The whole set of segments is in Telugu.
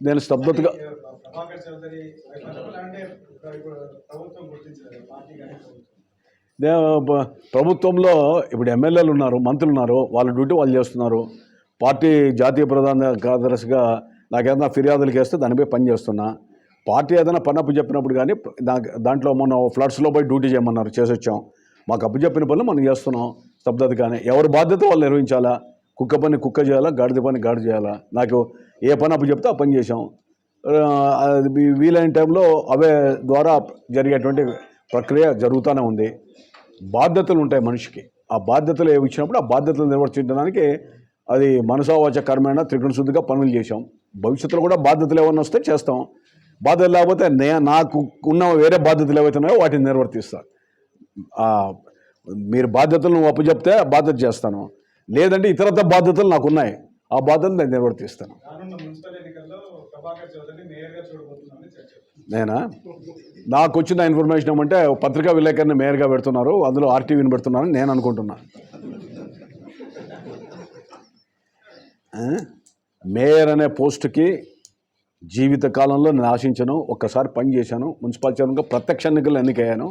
నేను స్తబ్దతగా ప్రభుత్వంలో ఇప్పుడు ఎమ్మెల్యేలు ఉన్నారు మంత్రులు ఉన్నారు వాళ్ళ డ్యూటీ వాళ్ళు చేస్తున్నారు. పార్టీ జాతీయ ప్రధాన కార్యదర్శిగా నాకేదైనా ఫిర్యాదులు చేస్తే దానిపై పని చేస్తున్నా. పార్టీ ఏదైనా పని అప్పు చెప్పినప్పుడు కానీ దాంట్లో మొన్న ఫ్లడ్స్లో పోయి డ్యూటీ చేయమన్నారు చేసి వచ్చాం మాకు అప్పు చెప్పిన పనులు మనం చేస్తున్నాం స్తబ్దత కానీ. ఎవరి బాధ్యత వాళ్ళు నిర్వహించాలా? కుక్క పని కుక్క చేయాలా గాడిద పని గాడి చేయాలా? నాకు ఏ పని అప్పు చెప్తే ఆ పని చేసాం అది వీలైన టైంలో అవే ద్వారా జరిగేటువంటి ప్రక్రియ జరుగుతూనే ఉంది. బాధ్యతలు ఉంటాయి మనిషికి. ఆ బాధ్యతలు ఏవి ఇచ్చినప్పుడు ఆ బాధ్యతలు నిర్వర్తించడానికి అది మనసావాచ కర్మైన త్రిగుణ శుద్ధిగా పనులు చేసాం భవిష్యత్తులో కూడా బాధ్యతలు ఏమైనా వస్తే చేస్తాం. బాధ్యతలు లేకపోతే నే నాకు ఉన్న వేరే బాధ్యతలు ఏవైతున్నాయో వాటిని నిర్వర్తిస్తాను మీరు బాధ్యతలను అప్పచెప్తే చెప్తే బాధ్యత చేస్తాను. లేదంటే ఇతరత్ర బాధ్యతలు నాకు ఉన్నాయి ఆ బాధ్యతలు నేను నిర్వర్తిస్తాను నేనా? నాకు వచ్చిన ఇన్ఫర్మేషన్ ఏమంటే పత్రికా విలేకరిని మేయర్గా పెడుతున్నారు. అందులో ఆర్టీవీని పెడుతున్నారని నేను అనుకుంటున్నా? మేయర్ అనే పోస్టుకి జీవిత కాలంలో నేను ఆశించను. ఒక్కసారి పని చేశాను. మున్సిపల్ చైర్మన్గా ప్రత్యక్ష ఎన్నికలు ఎన్నికయ్యాను.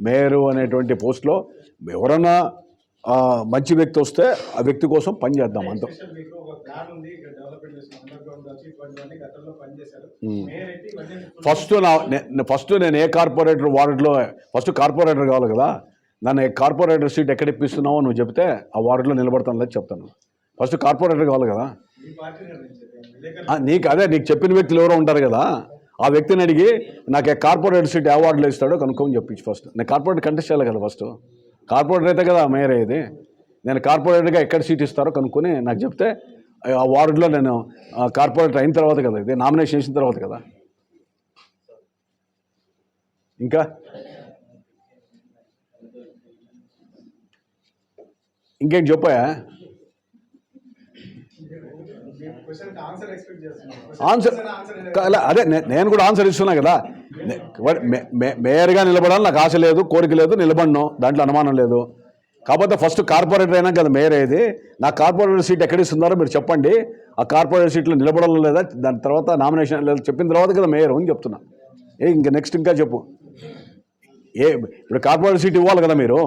మేయరు అనేటువంటి పోస్ట్లో ఎవరన్నా మంచి వ్యక్తి వస్తే ఆ వ్యక్తి కోసం పని చేద్దాం అంత ఫస్ట్ నా ఫస్ట్ నేను ఏ కార్పొరేటర్ వార్డులో ఫస్ట్ కార్పొరేటర్ కావాలి కదా నన్ను కార్పొరేటర్ సీట్ ఎక్కడ ఇప్పిస్తున్నావో నువ్వు చెప్తే ఆ వార్డులో నిలబడతాను లేదు చెప్తాను. ఫస్ట్ కార్పొరేటర్ కావాలి కదా. నీకు అదే నీకు చెప్పిన వ్యక్తులు ఎవరో ఉంటారు కదా ఆ వ్యక్తిని అడిగి నాకు ఏ కార్పొరేటర్ సీట్ ఏ వార్డులో ఇస్తాడో కనుక్కొని చెప్పించు ఫస్ట్ నేను కార్పొరేటర్ కంటెస్ట్ చేయాలి కదా ఫస్ట్ కార్పొరేటర్ అయితే కదా మేయర్ అయ్యేది. నేను కార్పొరేటర్గా ఎక్కడ సీట్ ఇస్తారో కనుక్కొని నాకు చెప్తే ఆ వార్డులో నేను కార్పొరేటర్ అయిన తర్వాత కదా ఇది నామినేషన్ చేసిన తర్వాత కదా. ఇంకా? ఇంకేం చెప్పాయా? ఆన్సర్ అదే నేను కూడా ఆన్సర్ ఇస్తున్నా కదా. మేయర్గా నిలబడాలని నాకు ఆశ లేదు కోరిక లేదు నిలబడను దాంట్లో అనుమానం లేదు. కాకపోతే ఫస్ట్ కార్పొరేటర్ అయినా కదా మేయర్ అయ్యేది. నా కార్పొరేటర్ సీట్ ఎక్కడ ఇస్తున్నారో మీరు చెప్పండి. ఆ కార్పొరేటర్ సీట్లో నిలబడాలి లేదా? దాని తర్వాత నామినేషన్ లేదా. చెప్పిన తర్వాత కదా మేయర్ అని చెప్తున్నా. ఏ ఇంకా నెక్స్ట్ ఇంకా చెప్పు. ఏ ఇప్పుడు కార్పొరేటర్ సీట్ ఇవ్వాలి కదా మీరు?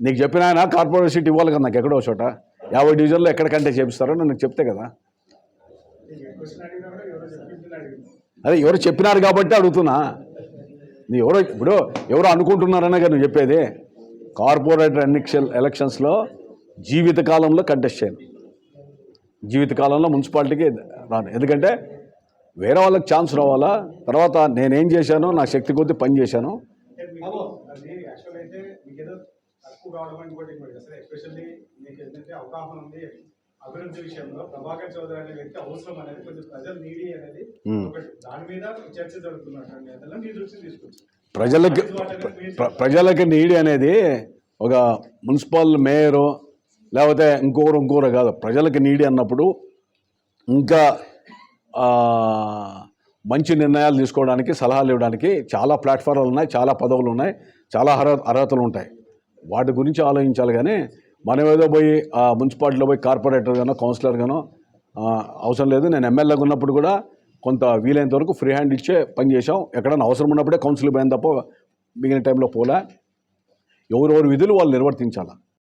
నీకు చెప్పిన ఆయన కార్పొరేటర్ సీట్ ఇవ్వాలి కదా నాకు ఎక్కడో చోట. యాభై డివిజన్లో ఎక్కడికంటే చేపిస్తారో నాకు చెప్తే కదా. అదే ఎవరు చెప్పినారు కాబట్టి అడుగుతున్నా. నీ ఎవరో ఇప్పుడు ఎవరో అనుకుంటున్నారనే కదా నువ్వు చెప్పేది. కార్పొరేటర్ ఎన్నిక్షన్ ఎలక్షన్స్లో జీవితకాలంలో కంటెస్ట్ చేయను. జీవితకాలంలో మున్సిపాలిటీకి రాను. ఎందుకంటే వేరే వాళ్ళకి ఛాన్స్ రావాలా? తర్వాత నేనేం చేశానో నా శక్తి కొద్దీ పని చేశాను. అవగాహన ఉంది అభివృద్ధి విషయంలో ప్రభాకర్ చౌదరి అనే వ్యక్తి అవసరం అనేది కొంచెం ప్రజలు నీడి అనేది ఒకటి. దాని మీద చర్చ జరుగుతున్నటువంటి నేతల్లో మీ దృష్టి తీసుకొచ్చింది ప్రజలకి ప్ర- ప్రజలకి నీడి అనేది ఒక మున్సిపల్ మేయరు లేకపోతే ఇంకొకరు ఇంకొకరు కాదు. ప్రజలకి నీడి అన్నప్పుడు ఇంకా మంచి నిర్ణయాలు తీసుకోవడానికి సలహాలు ఇవ్వడానికి చాలా ప్లాట్ఫారాలు ఉన్నాయి చాలా పదవులు ఉన్నాయి చాలా అర్హ అర్హతలు ఉంటాయి. వాటి గురించి ఆలోచించాలి కానీ మనం ఏదో పోయి ఆ మున్సిపాలిటీలో పోయి కార్పొరేటర్ గానో కౌన్సిలర్ గానో అవసరం లేదు. నేను ఎమ్మెల్యేగా ఉన్నప్పుడు కూడా కొంత వీలైనంత వరకు ఫ్రీ హ్యాండ్ ఇచ్చే పని చేసాం ఎక్కడైనా అవసరం ఉన్నప్పుడే కౌన్సిల్ పోయిన తప్ప మిగిలిన టైంలో పోలే. ఎవరెవరు విధులు వాళ్ళు నిర్వర్తించాలా?